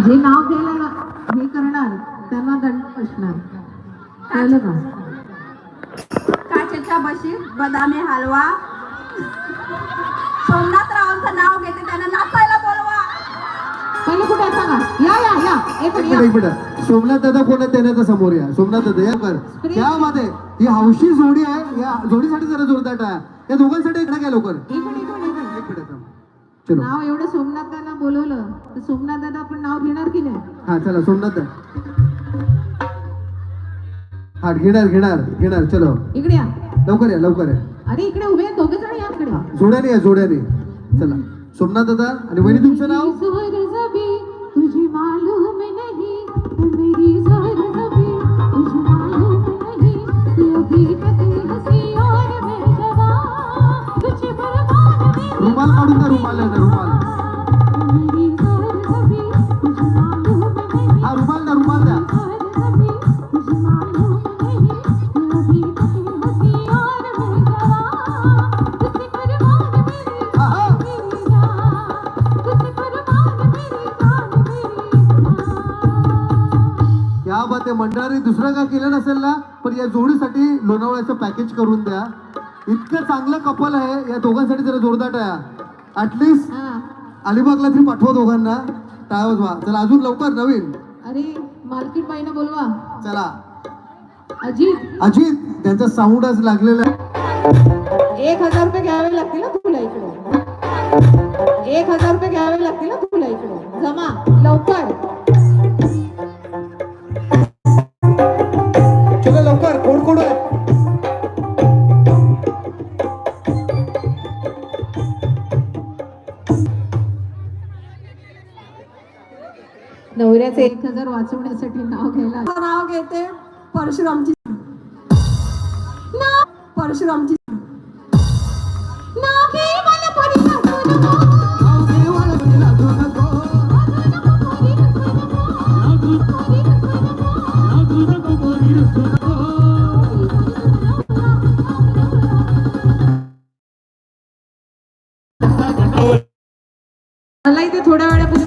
जे नाव घ्यायला हे करणार त्यांना दंड बसणार कळलं का? काचेच्या बशीत बदामी हलवा या एक मिनिट एक मिनिट सोमनाथ दादा कोण आहे त्याने समोर या सोमनाथ दादा या कर त्यामध्ये ही हौशी जोडी आहे या जोडीसाठी जरा जोरदार टाळ्या. या दोघांसाठी इकडे घ्या लवकर एक मिनिट एक मिनिट, एक मिनिट एक मिनिट थांब. चलो नाव एवढं सोमनाथ दादा बोलवलं तर सोमनाथ दादा आपण नाव घेणार की नाही हा चला सोमनाथ दा हा घेणार घेणार घेणार चलो इकडे या लवकर या लवकर या अरे इकडे उभे आहेत दोघे जण या इकडे जोड्याने या जोड्याने चला सोमनाथ दादा आणि वहिनी तुमचं नाव मंडळाने दुसरं काय केलं नसेल ना पण या जोडीसाठी लोणावळ्याचं पॅकेज करून द्या. इतकं चांगलं कपल आहे या दोघांसाठी जरा जोरदार टाळ्या. ऍटलिस्ट हा. अलिबागला तरी पाठवा दोघांना. टाळ्या वाजवा. चला अजून लवकर नवीन. अरे मार्केट बाईनं बोलवा. चला. अजित. अजित त्यांचा साऊंड आज लागलेला आहे. एक हजार रुपये घ्यावे लागतील ना तुला इकडे? एक हजार रुपये घ्यावे लागतील ना तुला इकडे? जमा लवकर. नवऱ्याचे एक हजार वाचवण्यासाठी नाव घ्यायला नाव घेते परशुरामची. परशुरामची. मला इथे थोड्या वेळापासून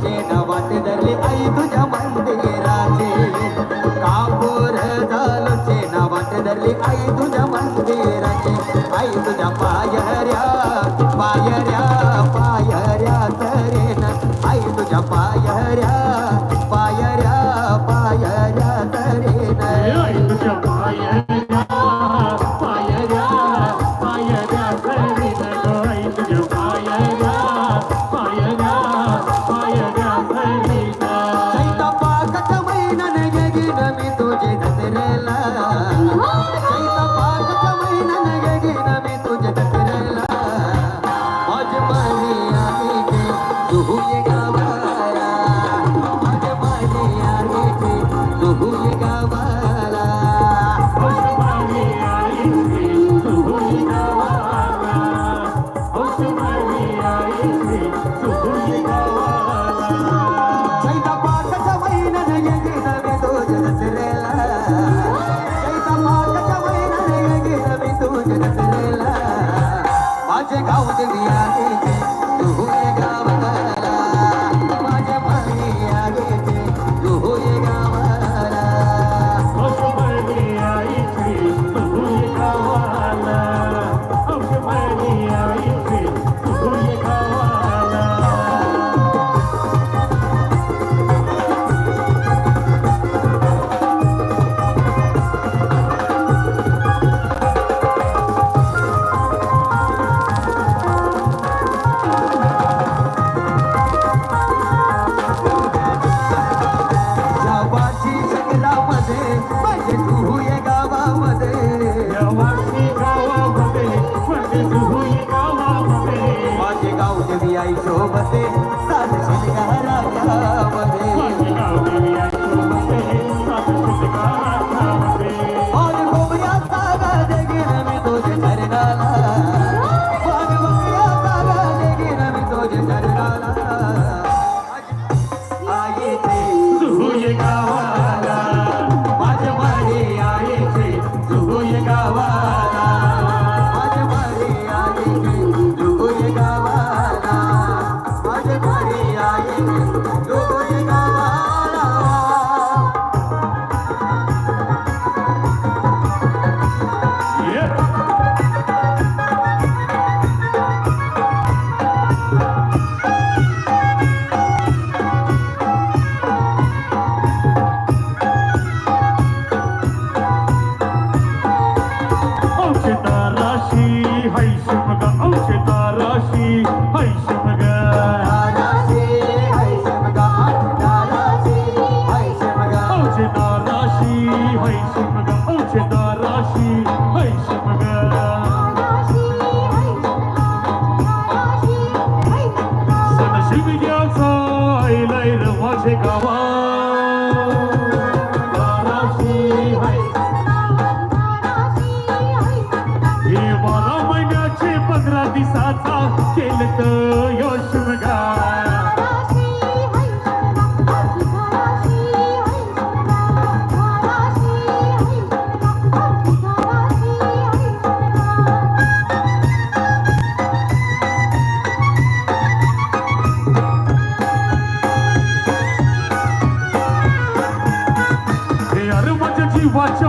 घालूचे नवाट धरली आई तुझ्या मंदिराचे. कापूर घालूचे नवाट धरली आई तुझ्या मंदिराचे. आई तुझ्या पायऱ्या पायऱ्या पायऱ्या तरेन आई तुझ्या पायऱ्या पायऱ्या पायऱ्या तरेन Remember সে গাওয়া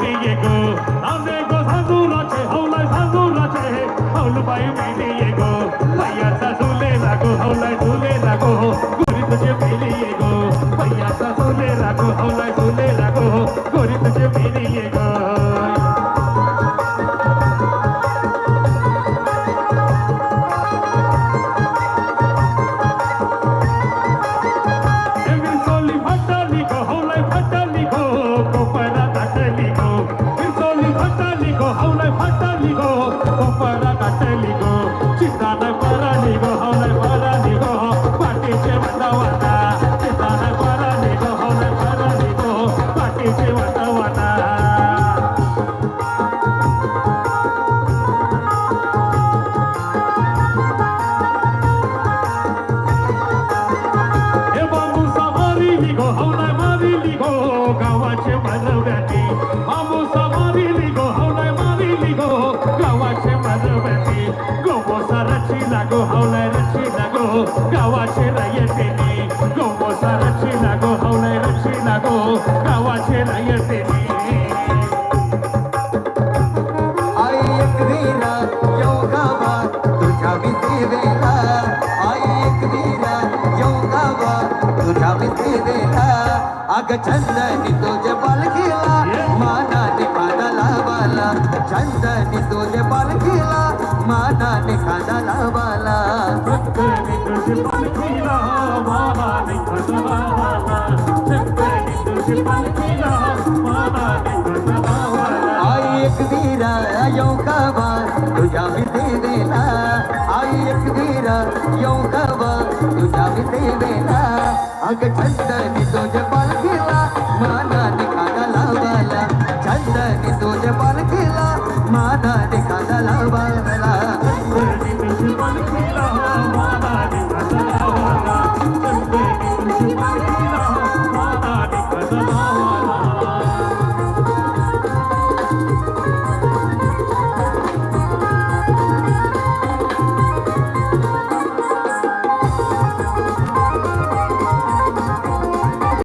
বিয়ে গো। আমরে গো সাধু নাচে হৌলাই সাধু নাচে হৌল বায়ু মিলিয়ে গো। ভাইয়া সা ঝুলে রাখো, হৌলাই ঝুলে রাখো। গুরি তুঝে মিলিয়ে গো। ভাইয়া সা ঝুলে রাখো, হৌলাই ঝুলে রাখো। लागो हवलाय रक्षी लागो गावाचे रायते मी. गोमोसा रक्षी लागो हवलाय रक्षी लागो गावाचे रायते मी. आई एक वीरा यो गावा तुझ्या विधी वेला आई एक वीरा यो गावा तुझ्या विधी वेला अग छंद तुझे बालकीला. अग छंदनी तुझे पालखीला मानाने खाना लावाला छंदनी तुझे पालखीला मानाने खाना लावाला